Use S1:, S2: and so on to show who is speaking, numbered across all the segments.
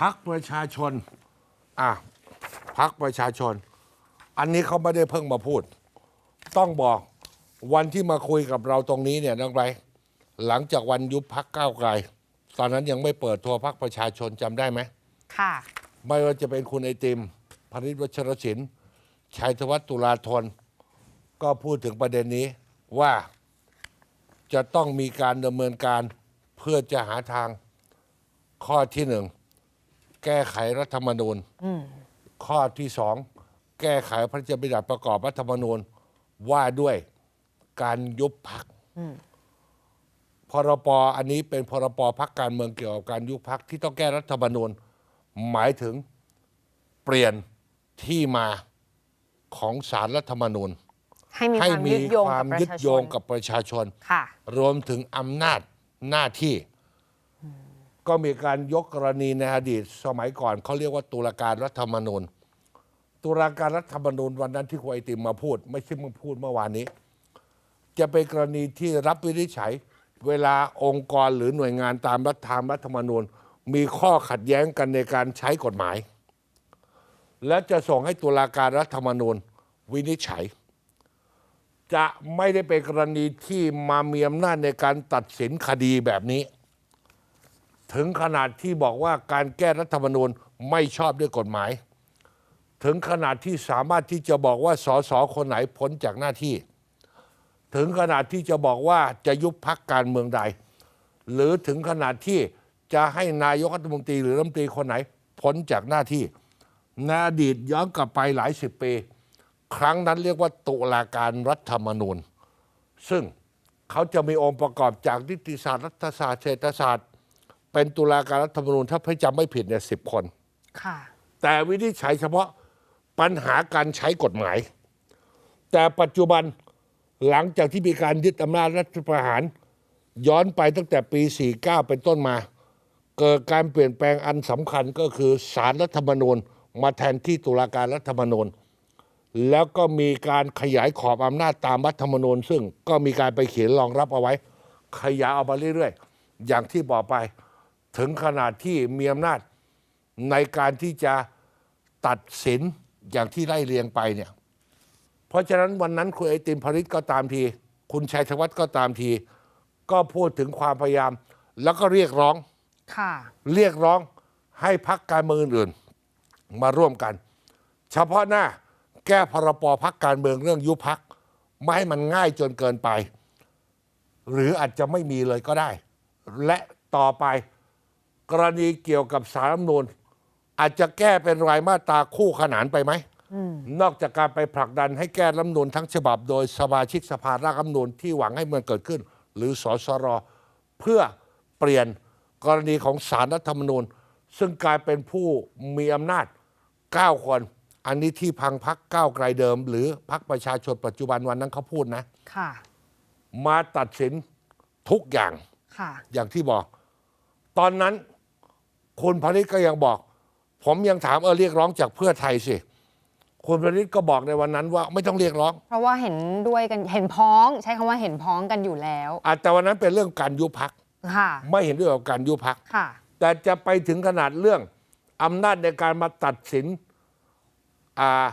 S1: พักประชาชน อะพักประชาชน อันนี้เขาไม่ได้เพิ่งมาพูด ต้องบอกวันที่มาคุยกับเราตรงนี้เนี่ยน้องไรหลังจากวันยุบพักก้าวไกล ตอนนั้นยังไม่เปิดตัวพักประชาชนจำได้ไหม
S2: ค่ะ
S1: ไม่ว่าจะเป็นคุณไอติมพริตวัชรศิลป์ชัยธวัฒน์ตุลาธน ก็พูดถึงประเด็นนี้ว่าจะต้องมีการดำเนินการเพื่อจะหาทางข้อที่หนึ่ง แก้ไขรัฐธรรมนูญข้อที่สองแก้ไขพระราชบัญญัติประกอบรัฐธรรมนูญว่าด้วยการยุบพักพรปอันนี้เป็นพรปพักการเมืองเกี่ยวกับการยุบพักที่ต้องแก้รัฐธรรมนูญหมายถึงเปลี่ยนที่มาของสารรัฐธรรมนูญ
S2: ให้มีค
S1: ให้
S2: วาม
S1: มี
S2: ยึดโยง
S1: ควา
S2: กับ
S1: ม
S2: ประ
S1: ยึด
S2: ชาช
S1: โยง
S2: น
S1: กับประชาชน
S2: ค่ะ
S1: รวมถึงอำนาจหน้าที่ ก็มีการยกกรณีในอดีตสมัยก่อนเขาเรียกว่าตุลาการรัฐธรรมนูญ ตุลาการรัฐธรรมนูญวันนั้นที่คุณไอติมมาพูด ไม่ใช่มาพูดเมื่อวานนี้ จะเป็นกรณีที่รับวินิจฉัย เวลาองค์กรหรือหน่วยงานตามรัฐธรรมรัฐธรรมนูญ มีข้อขัดแย้งกันในการใช้กฎหมาย และจะส่งให้ตุลาการรัฐธรรมนูญวินิจฉัย จะไม่ได้เป็นกรณีที่มามีอำนาจในการตัดสินคดีแบบนี้ ถึงขนาดที่บอกว่าการแก้รัฐธรรมนูญไม่ชอบด้วยกฎหมาย ถึงขนาดที่สามารถที่จะบอกว่าสสคนไหนพ้นจากหน้าที่ ถึงขนาดที่จะบอกว่าจะยุบพักการเมืองใด หรือถึงขนาดที่จะให้นายกรัฐมนตรีหรือรัฐมนตรีคนไหนพ้นจากหน้าที่ในอดีตย้อนกลับไปหลายสิบปี ครั้งนั้นเรียกว่าตุลาการรัฐธรรมนูญ ซึ่งเขาจะมีองค์ประกอบจากนิติศาสตร์รัฐศาสตร์เศรษฐศาสตร์ เป็นตุลาการรัฐธรรมนูญถ้าพี่จำไม่ผิดเนี่ยสิบคน
S2: ค่ะ
S1: แต่วินิจฉัยเฉพาะปัญหาการใช้กฎหมาย แต่ปัจจุบันหลังจากที่มีการยึดอำนาจรัฐประหาร ย้อนไปตั้งแต่ปี 49 เป็นต้นมา เกิดการเปลี่ยนแปลงอันสำคัญก็คือสารรัฐธรรมนูญ มาแทนที่ตุลาการรัฐธรรมนูญ แล้วก็มีการขยายขอบอำนาจตามรัฐธรรมนูญ ซึ่งก็มีการไปเขียนรองรับเอาไว้ ขยายเอามาเรื่อยๆ อย่างที่บอกไป ถึงขนาดที่มีอำนาจในการที่จะตัดสินอย่างที่ไล่เรียงไปเนี่ย เพราะฉะนั้นวันนั้นคุณไอติมพริตก็ตามที คุณชัยธวัฒน์ก็ตามที ก็พูดถึงความพยายาม แล้วก็เรียกร้อง
S2: ค่ะ
S1: เรียกร้องให้พักการเมืองอื่นๆมาร่วมกัน เฉพาะหน้าแก้พรปพักการเมืองเรื่องยุบพักไม่ให้มันง่ายจนเกินไป หรืออาจจะไม่มีเลยก็ได้ และต่อไป กรณีเกี่ยวกับสารรัฐธรรมนูญอาจจะแก้เป็นรายมาตราคู่ขนานไปไหม นอกจากการไปผลักดันให้แก้รัฐธรรมนูญทั้งฉบับ โดยสมาชิกสภาร่างรัฐธรรมนูญที่หวังให้มันเกิดขึ้น หรือสสรเพื่อเปลี่ยนกรณีของสารรัฐธรรมนูญ ซึ่งกลายเป็นผู้มีอำนาจ 9 คน อันนี้ที่พังพักก้าวไกลเดิม หรือพักประชาชนปัจจุบันวันนั้นเขาพูดนะ
S2: ค่ะ
S1: มาตัดสินทุกอย่าง
S2: ค่ะ
S1: อย่างที่บอก ตอนนั้น คุณพนิษก็ยังบอก ผมยังถามเออเรียกร้องจากเพื่อไทยสิคุณพนิษก็บอกในวันนั้นว่าไม่ต้องเรียกร้อง
S2: เพราะว่าเห็นด้วยกันเห็นพ้อง ใช้คำว่าเห็นพ้องกันอยู่แล้ว
S1: อาจแต่วันนั้นเป็นเรื่องการยุบพัก
S2: ค่ะ
S1: ไม่เห็นด้วยกับการยุบพัก
S2: ค่ะ
S1: แต่จะไปถึงขนาดเรื่องอำนาจในการมาตัดสินอ่า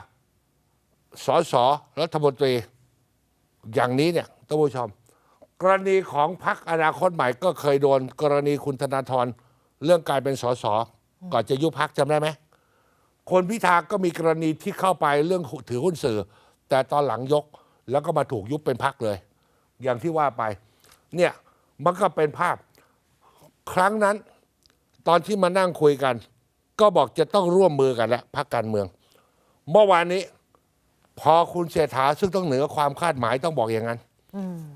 S1: สสรัฐมนตรี อย่างนี้เนี่ยท่านผู้ชม กรณีของพรรคอนาคตใหม่ก็เคยโดน กรณีคุณธนาธร เรื่องการเป็นสสก่อนจะยุบพักจำได้ไหมคนพิธาก็มีกรณีที่เข้าไปเรื่องถือหุ้นสื่อ แต่ตอนหลังยกแล้วก็มาถูกยุบเป็นพักเลย อย่างที่ว่าไป เนี่ยมันก็เป็นภาพ ครั้งนั้น ตอนที่มานั่งคุยกัน ก็บอกจะต้องร่วมมือกันแล้วพักการเมือง เมื่อวานนี้ พอคุณเศรษฐาซึ่งต้องเหนือความคาดหมายต้องบอกอย่างนั้น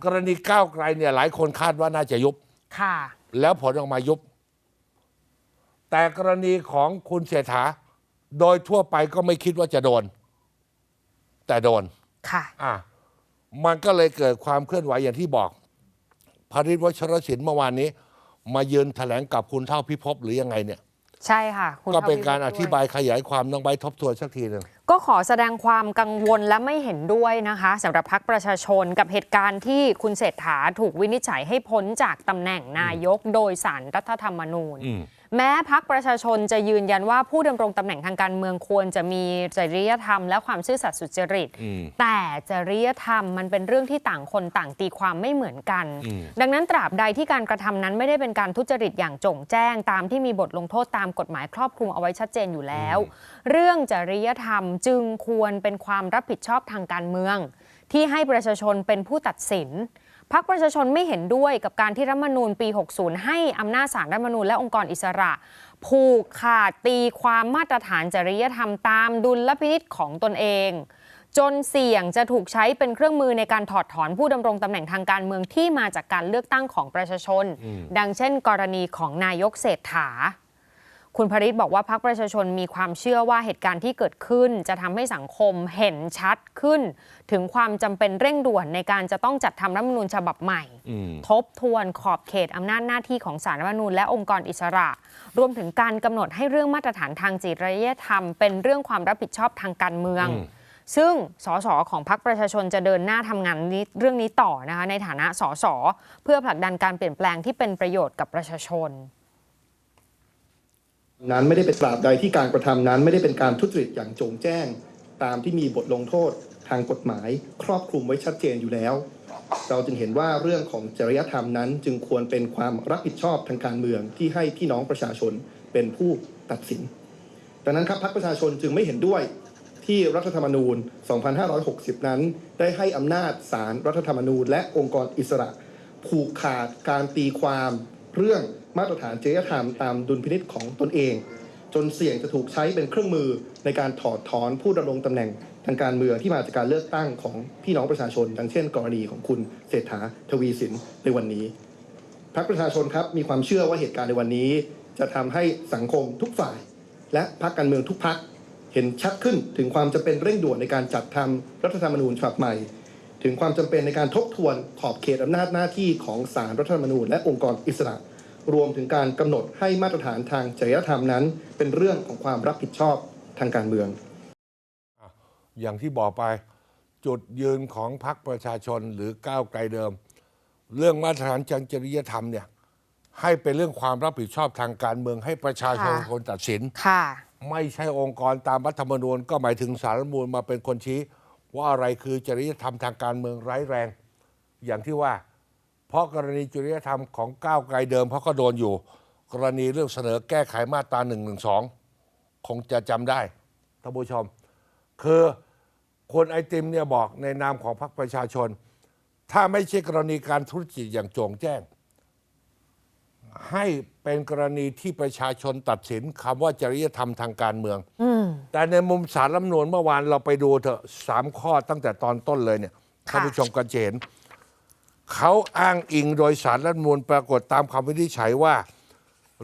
S1: กรณีก้าวไกลเนี่ยหลายคนคาดว่าน่าจะยุบ
S2: ค่ะ
S1: แล้วผลออกมายุบ แต่กรณีของคุณเศรษฐาโดยทั่วไปก็ไม่คิดว่าจะโดน แต่โดน
S2: ค่ะ
S1: อะมันก็เลยเกิดความเคลื่อนไหวอย่างที่บอกพริตวัชรศิลป์เมื่อวานนี้ มายืนแถลงกับคุณเท่าพิภพหรือยังไงเนี่ย
S2: ใช่ค่ะคุณ
S1: ก็เป็น
S2: ทวี
S1: การ
S2: ด้
S1: อ
S2: วย
S1: ธิบายขยายความน้องใบร์ททบทวนสักทีหนึ่ง
S2: ก็ขอแสดงความกังวลและไม่เห็นด้วยนะคะสำหรับพักประชาชนกับเหตุการณ์ที่คุณเศรษฐาถูกวินิจฉัยให้พ้นจากตำแหน่งนายกโดยสารรัฐธรรมนูญ แม้พักประชาชนจะยืนยันว่าผู้ดำรงตำแหน่งทางการเมืองควรจะมีจริยธรรม และความซื่อสัตย์สุจริต
S1: อืม
S2: แต่จริยธรรมมันเป็นเรื่องที่ต่างคนต่างตีความไม่เหมือนกัน
S1: อืม
S2: ดังนั้นตราบใดที่การกระทำนั้นไม่ได้เป็นการทุจริตอย่างโจ่งแจ้ง ตามที่มีบทลงโทษตามกฎหมายครอบคลุมเอาไว้ชัดเจนอยู่แล้ว เรื่องจริยธรรมจึงควรเป็นความรับผิดชอบทางการเมือง ที่ให้ประชาชนเป็นผู้ตัดสิน พักประชาชนไม่เห็นด้วยกับการที่รัฐธรรมนูญปี 60 ให้อำนาจศาลรัฐธรรมนูญและองค์กรอิสระ ผูกขาดตีความมาตรฐานจริยธรรมตามดุลพินิษของตนเอง จนเสี่ยงจะถูกใช้เป็นเครื่องมือในการถอดถอนผู้ดำรงตำแหน่งทางการเมืองที่มาจากการเลือกตั้งของประชาชน ดังเช่น กรณีของนายกเศรษฐา คุณพริตบอกว่าพรรคประชาชนมีความเชื่อว่าเหตุการณ์ที่เกิดขึ้น จะทำให้สังคมเห็นชัดขึ้น ถึงความจำเป็นเร่งด่วนในการจะต้องจัดทำรัฐธรรมนูญฉบับใหม่
S1: อืม
S2: ทบทวนขอบเขตอำนาจหน้าที่ของสารรัฐธรรมนูญและองค์กรอิสระ รวมถึงการกำหนดให้เรื่องมาตรฐานทางจริยธรรม เป็นเรื่องความรับผิดชอบทางการเมือง
S1: อืม
S2: ซึ่งสสของพรรคประชาชนจะเดินหน้าทำงานนี้เรื่องนี้ต่อนะคะในฐานะสสเพื่อผลักดันการเปลี่ยนแปลงที่เป็นประโยชน์กับประชาชน
S3: นั้นไม่ได้เป็นตราบใดที่การกระทำนั้น ไม่ได้เป็นการทุจริตอย่างโจงแจ้ง ตามที่มีบทลงโทษทางกฎหมาย ครอบคลุมไว้ชัดเจนอยู่แล้ว เราจึงเห็นว่าเรื่องของจริยธรรมนั้น จึงควรเป็นความรับผิดชอบทางการเมืองที่ให้พี่น้องประชาชนเป็นผู้ตัดสิน ดังนั้นครับพรรคประชาชนจึงไม่เห็นด้วยที่รัฐธรรมนูญ 2560 นั้น ได้ให้อำนาจศาลรรัฐธรรมนูญ และองค์กรอิสระผูกขาดการตีความ เรื่องมาตรฐานจริยธรรมตามดุลพินิษของตนเอง จนเสี่ยงจะถูกใช้เป็นเครื่องมือในการถอดถอนผู้ดำรงตำแหน่งทางการเมืองที่มาจากการเลือกตั้งของพี่น้องประชาชนดังเช่น กรณีของคุณเศรษฐาทวีสินในวันนี้พรรคประชาชนครับมีความเชื่อว่าเหตุการณ์ในวันนี้ จะทำให้สังคมทุกฝ่าย และพรรคการเมืองทุกพรรคเห็นชัดขึ้นถึงความจำเป็นเร่งด่วนในการจัดทำรัฐธรรมนูญฉบับใหม่ ถึงความจำเป็นในการทบทวนขอบเขตอำนาจหน้าที่ของศาลรัฐธรรมนูญและองค์กรอิสระ รวมถึงการกำหนดให้มาตรฐานทางจริยธรรมนั้น เป็นเรื่องของความรับผิดชอบทางการเมือง
S1: อย่างที่บอกไปจุดยืนของพรรคประชาชนหรือก้าวไกลเดิม เรื่องมาตรฐานจจริยธรรมเนี่ยให้เป็นเรื่องความรับผิดชอบทางการเมือง ให้ประชาชน
S2: ค่ะ
S1: คนตัดสิน
S2: ค่ะ
S1: ไม่ใช่องค์กรตามรัฐธรรมนูญก็หมายถึงสารรัฐธรรมนูญมาเป็นคนชี้ ว่าอะไรคือจริยธรรมทางการเมืองร้ายแรง อย่างที่ว่า เพราะกรณีจริยธรรมของก้าวไกลเดิมเพราะก็โดนอยู่ กรณีเรื่องเสนอแก้ไขมาตรา1นึคงจะจำได้ท่านผู้ชม คือคนไอติมเนี่ยบอกในนามของพรรคประชาชน ถ้าไม่ใช่กรณีการทุจริตอย่างโจงแจ้ง ให้เป็นกรณีที่ประชาชนตัดสินคำว่าจริยธรรมทางการเมือง
S2: อืม
S1: แต่ในมุมสารรัฐธรรมนูญเมื่อวานเราไปดูเถอะสามข้อตั้งแต่ตอนต้นเลยเนี่ย
S2: ค่ะ
S1: ท่านผู้ชมก็จะเห็นเขาอ้างอิงโดยสารรัฐธรรมนูญปรากฏตามคำวินิจฉัยว่า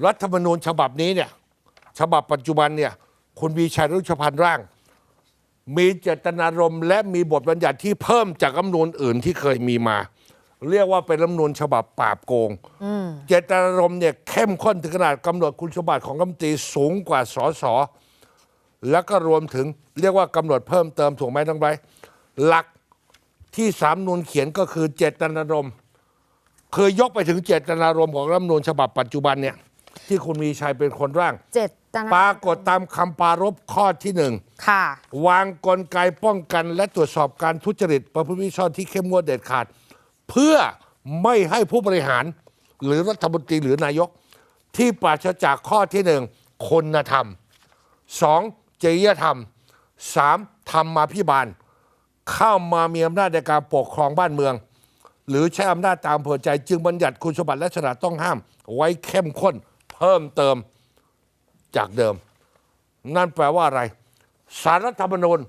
S1: รัฐธรรมนูญฉบับนี้เนี่ยฉบับปัจจุบันเนี่ยคุณวีชัยรุชพันธ์ร่าง มีเจตนารมณ์และมีบทบัญญัติที่เพิ่มจากรัฐธรรมนูญอื่นที่เคยมีมา เรียกว่าเป็นรัฐธรรมนูญฉบับปราบโกงเจตนารมณ์เนี่ยเข้มข้นถึงขนาดกำหนดคุณสมบัติของรัฐมนตรีสูงกว่าสสแล้วก็รวมถึงเรียกว่ากำหนดเพิ่มเติมถูกไหมทั้องไปหลักที่สามนูนเขียนก็คือเจตนารมณ์คือยกไปถึงเจตนารมณ์ของรัฐธรรมนูญฉบับปัจจุบันเนี่ยที่คุณมีชัยเป็นคนร่าง
S2: เจตนา
S1: ปรากฏตามคำปรารภข้อที่หนึ่ง
S2: ค่ะ
S1: วางกลไกป้องกันและตรวจสอบการทุจริต ประพฤติมิชอบที่เข้มงวดเด็ดขาด เพื่อไม่ให้ผู้บริหาร หรือรัฐมนตรีหรือนายก ที่ปราศจากข้อที่หนึ่งคุณธรรมสองจริยธรรมสามธรรมาภิบาล เข้ามามีอำนาจในการปกครองบ้านเมือง หรือใช้อำนาจตามเผอใจ จึงบัญญัติคุณสมบัติและลักษณะต้องห้าม ไว้เข้มข้นเพิ่มเติมจากเดิม นั่นแปลว่าอะไร สารรัฐธรรมนูญ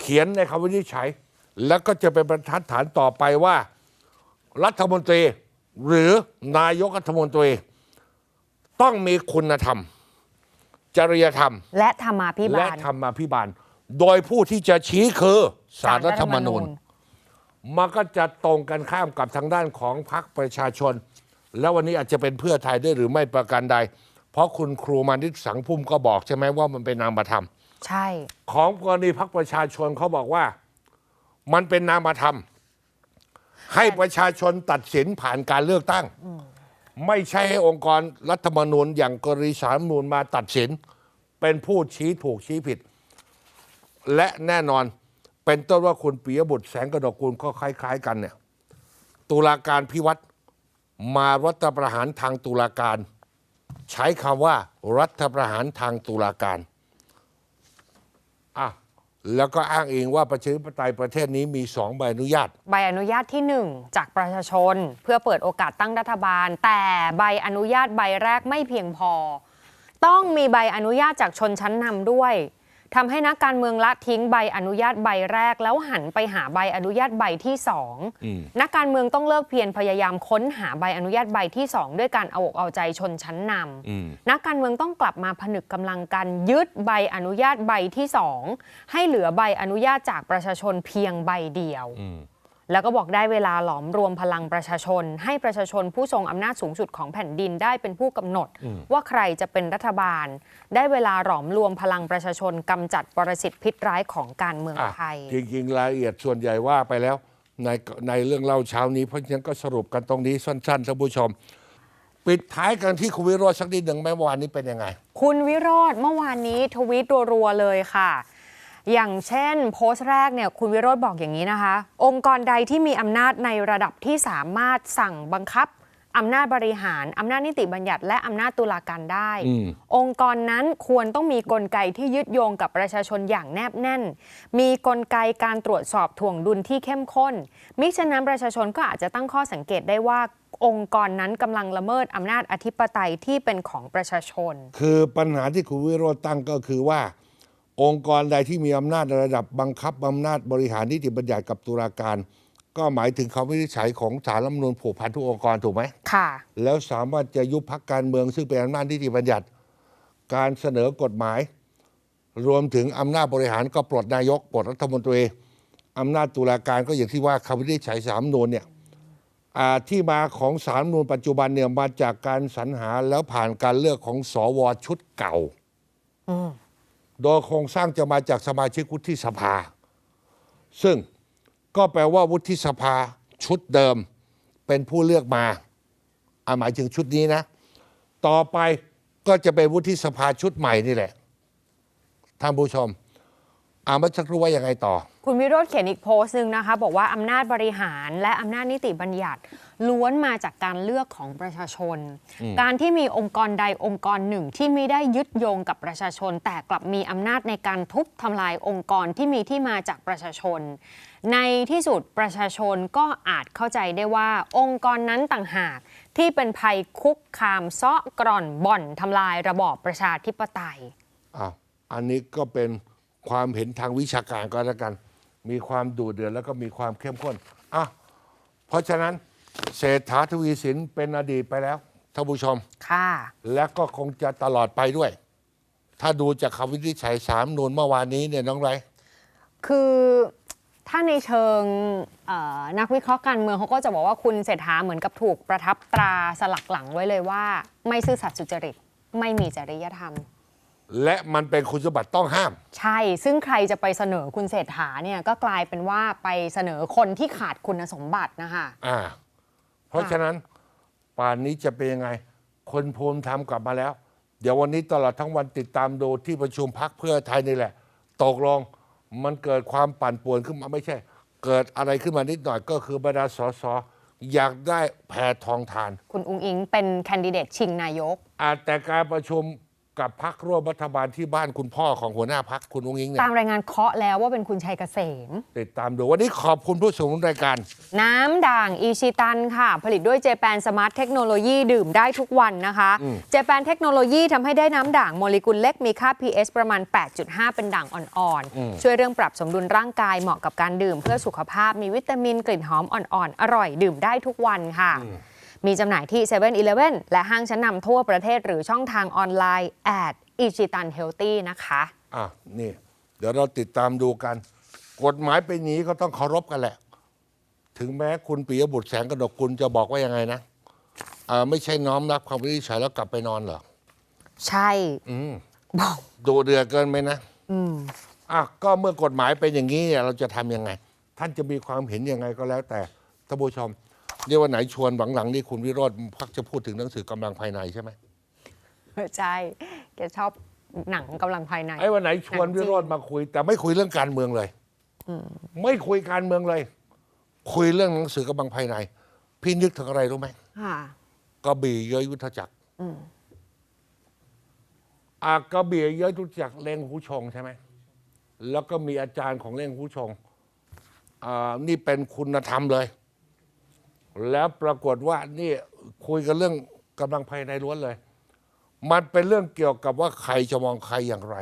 S1: เขียนในคำวินิจฉัย แล้วก็จะเป็นบรรทัดฐานต่อไปว่า รัฐมนตรี หรือนายกรัฐมนตรี ต้องมีคุณธรรม จริยธรรม
S2: และธรรมาภิบา
S1: และ
S2: ล
S1: ธรรมาภิบาล โดยผู้ที่จะชี้คือสารรัฐธรรมนูญมันก็จะตรงกันข้ามกับทางด้านของพรรคประชาชน แล้ววันนี้อาจจะเป็นเพื่อไทยด้วยหรือไม่ประการใด เพราะคุณครูมานิตสังพุ่มก็บอกใช่ไหมว่ามันเป็นนามธรรม
S2: ใช่
S1: ของกรณีพรรคประชาชนเขาบอกว่า มันเป็นนามธรรม ให้ประชาชนตัดสินผ่านการเลือกตั้ง ไม่ใช่ให้องค์กรรัฐธรรมนูญอย่างกรณีสารรัฐธรรมนูญมาตัดสิน เป็นผู้ชี้ถูกชี้ผิด และแน่นอนเป็นต้นว่าคุณปิยบุตรแสงกระดกกุลก็คล้าย ๆ กันเนี่ยตุลาการพิวัตรมารัฐประหารทางตุลาการ ใช้คำว่า รัฐประหารทางตุลาการอะ แล้วก็อ้างเองว่าประชาธิปไตยประเทศนี้มีสองใบอนุญาต
S2: ใบอนุญาตที่ 1 จากประชาชน เพื่อเปิดโอกาสตั้งรัฐบาล แต่ใบอนุญาตใบแรกไม่เพียงพอ ต้องมีใบอนุญาตจากชนชั้นนำด้วย ทำให้นักการเมืองละทิ้งใบอนุญาตใบแรก แล้วหันไปหาใบอนุญาตใบที่สอง
S1: อืม
S2: นักการเมืองต้องเลิกเพียรพยายามค้นหาใบอนุญาตใบที่สองด้วยการเอาอกเอาใจชนชั้นนำ
S1: อืม
S2: นักการเมืองต้องกลับมาผนึกกำลังกันยึดใบอนุญาตใบที่สองให้เหลือใบอนุญาตจากประชาชนเพียงใบเดียว
S1: อืม
S2: แล้วก็บอกได้เวลาหลอมรวมพลังประชาชน ให้ประชาชนผู้ทรงอำนาจสูงสุดของแผ่นดินได้เป็นผู้กำหนด ว่าใครจะเป็นรัฐบาล ได้เวลาหลอมรวมพลังประชาชนกำจัดปรสิตพิษร้ายของการเมือง
S1: อะ
S2: ไทย
S1: จริงๆรายละเอียดส่วนใหญ่ว่าไปแล้วในในเรื่องเล่าเช้านี้เพราะฉะนั้นก็สรุปกันตรงนี้สั้นๆท่านผู้ชม ปิดท้ายกันที่คุณวิโรจน์สักนิดหนึ่งไหมเมื่อวานนี้เป็นยังไง
S2: คุณวิโรธเมื่อวานนี้ทวีตรัวๆเลยค่ะ อย่างเช่น โพสต์แรกเนี่ยคุณวิโรธบอกอย่างนี้นะคะ องค์กรใดที่มีอำนาจในระดับที่สามารถสั่งบังคับอำนาจบริหาร อำนาจนิติบัญญัติ และอำนาจตุลาการได้
S1: อืม
S2: องค์กรนั้นควรต้องมีกลไกที่ยึดโยงกับประชาชนอย่างแนบแน่น มีกลไกการตรวจสอบถ่วงดุลที่เข้มข้น มิฉะนั้นประชาชนก็อาจจะตั้งข้อสังเกตได้ว่าองค์กรนั้นกำลังละเมิดอำนาจอธิปไตยที่เป็นของประชาชน
S1: คือปัญหาที่คุณวิโรจน์ตั้งก็คือว่า องค์กรใดที่มีอำนาจในระดับบังคับอำนาจบริหารนิติบัญญัติกับตุลาการ ก็หมายถึงคำวินิจฉัยของศาลรัฐธรรมนูญผูกพันทุกองค์กรถูกไหม
S2: ค่ะ
S1: แล้วสามารถจะยุบพักการเมืองซึ่งเป็นอำนาจนิติบัญญัติ การเสนอกฎหมาย รวมถึงอำนาจบริหารก็ปลดนายกปลดรัฐมนตรีอำนาจตุลาการก็อย่างที่ว่าคำวินิจฉัยสามนูนเนี่ยที่มาของสามนูนปัจจุบันเนี่ยมาจากการสรรหาแล้วผ่านการเลือกของสวชุดเก่า โดยโครงสร้างจะมาจากสมาชิกวุฒิสภา ซึ่งก็แปลว่าวุฒิสภาชุดเดิมเป็นผู้เลือกมาอาหมายถึงชุดนี้นะ ต่อไปก็จะเป็นวุฒิสภาชุดใหม่นี่แหละท่านผู้ชมอาเมื่อสักครู้ว่ายังไงต่อ
S2: คุณวิโรธเขียนอีกโพสต์หนึ่งนะคะ บอกว่าอำนาจบริหารและอำนาจนิติบัญญัติ ล้วนมาจากการเลือกของประชาชน การที่มีองค์กรใดองค์กรหนึ่งที่ไม่ได้ยึดโยงกับประชาชน แต่กลับมีอำนาจในการทุบทำลายองค์กรที่มีที่มาจากประชาชน ในที่สุดประชาชนก็อาจเข้าใจได้ว่าองค์กรนั้นต่างหากที่เป็นภัยคุกคามเซาะกร่อนบ่อนทำลายระบอบประชาธิปไตย
S1: อ้าวอันนี้ก็เป็นความเห็นทางวิชาการก็แล้วกัน มีความดูเดือดแล้วก็มีความเข้มข้นอะเพราะฉะนั้นเศรษฐาทวีสินเป็นอดีตไปแล้วท่านผู้ชม
S2: ค่ะ
S1: และก็คงจะตลอดไปด้วย ถ้าดูจากคำวินิจฉัยสามนูนเมื่อวานนี้เนี่ยน้องไร
S2: คือถ้าในเชิงเอ่อนักวิเคราะห์การเมืองเขาก็จะบอกว่าคุณเศรษฐาเหมือนกับถูกประทับตราสลักหลังไว้เลยว่า ไม่ซื่อสัตย์สุจริต ไม่มีจริยธรรม
S1: และมันเป็นคุณสมบัติต้องห้าม
S2: ใช่ ซึ่งใครจะไปเสนอคุณเศรษฐาเนี่ยก็กลายเป็นว่าไปเสนอคนที่ขาดคุณสมบัตินะคะ
S1: อ่า เพราะฉะนั้นป่านนี้จะเป็นยังไง คนภูมิธรรมกลับมาแล้ว เดี๋ยววันนี้ตลอดทั้งวันติดตามดูที่ประชุมพักเพื่อไทยนี่แหละ ตกลงมันเกิดความปั่นป่วนขึ้นมาไม่ใช่ เกิดอะไรขึ้นมานิดหน่อยก็คือบรรดาสสอยากได้แพทองทาน
S2: คุณอุ้งอิงเป็นแคนดิเดตชิงนายก
S1: อาจแต่การประชุม กับพักร่วมรัฐบาลที่บ้านคุณพ่อของหัวหน้าพักคุณอุ้งอิงเนี่ย
S2: ตามรายงานเคาะแล้วว่าเป็นคุณชัยเกษม
S1: ติดตามดูวันนี้ขอบคุณผู้สมรายการ
S2: น้ำด่างอีชิตันค่ะ ผลิตด้วยเจแปนสมาร์ทเทคโนโลยีดื่มได้ทุกวันนะคะเจแปนเทคโนโลยีทำให้ได้น้ำด่างโมเลกุลเล็กมีค่า pH ประมาณ 8.5 เป็นด่างอ่อนๆ ช่วยเรื่องปรับสมดุลร่างกายเหมาะกับการดื่ม เพื่อสุขภาพมีวิตามินกลิ่นหอมอ่อนๆอร่อยดื่มได้ทุกวันค่ะ มีจำหน่ายที่7 e เ e ่ e อและห้างชั้นนำทั่วประเทศหรือช่องทางออนไลน์แอดอีชิตันเฮลตี้นะคะ
S1: อะนี่เดี๋ยวเราติดตามดูกัน กฎหมายเป็นอย่างนี้ก็ต้องเคารพกันแหละ ถึงแม้คุณปิยบุตรแสงกระดกกุลจะบอกว่ายังไงนะอ่าไม่ใช่น้อมรับคำวินิจฉัยแล้วกลับไปนอนเหรอ
S2: ใช่
S1: อืม
S2: บอก
S1: ดูเดือดเกินไหมนะ
S2: อืม
S1: อะก็เมื่อกฎหมายเป็นอย่างนี้เนี่ยเราจะทำยังไง ท่านจะมีความเห็นยังไงก็แล้วแต่ท่านผู้ชม เรียกว่าไหนชวนหลังๆนี่คุณวิโรธพักจะพูดถึงหนังสือกำลังภายในใช่ไหม
S2: ใช่แกชอบหนังกำลังภายใน
S1: ไอ้วันไหนชวนวิโรธมาคุย แต่ไม่คุยเรื่องการเมืองเลยไม่คุยการเมืองเลย คุยเรื่องหนังสือกำลังภายใน พี่นึกถึงอะไรรู้ไหม
S2: ค่ะ
S1: กระบี่เย้ยยุทธจักรอากระบี่เย้ยยุทธจักรเล่งหูชงใช่ไหมแล้วก็มีอาจารย์ของเล่งหูชงอ่านี่เป็นคุณธรรมเลย แล้วปรากฏว่านี่คุยกันเรื่องกำลังภายในล้วนเลย มันเป็นเรื่องเกี่ยวกับว่าใครจะมองใครอย่างไร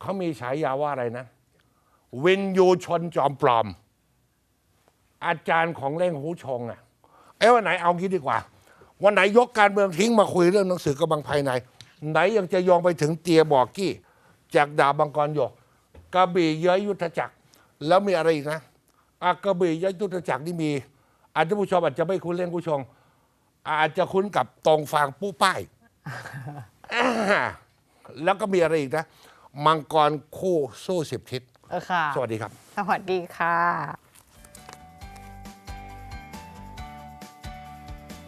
S1: เขามีฉายาว่าอะไรนะ วินยูชนจอมปลอม อาจารย์ของเล่งหูชงอะเอ้วันไหนเอางี้ดีกว่า วันไหนยกการเมืองทิ้งมาคุยเรื่องหนังสือกำบังภายใน ไหนยังจะยองไปถึงเตียบอกกี้ จากดาบังกรหยกกระบี่เย้ยยุทธจักร แล้วมีอะไรอีกนะอากระบี่เย้ยยุทธจักรนี่มี อาจจะผู้ชมอาจจะไม่คุ้นเล่นผู้ชม อาจจะคุ้นกับตรงฟางปู้ป้ายอ่าแล้วก็มีอะไรอีกนะ มังกรคู่สู้สิบทิศ
S2: เออค่ะ
S1: สวัสดีครับ
S2: สวัสดีค่ะ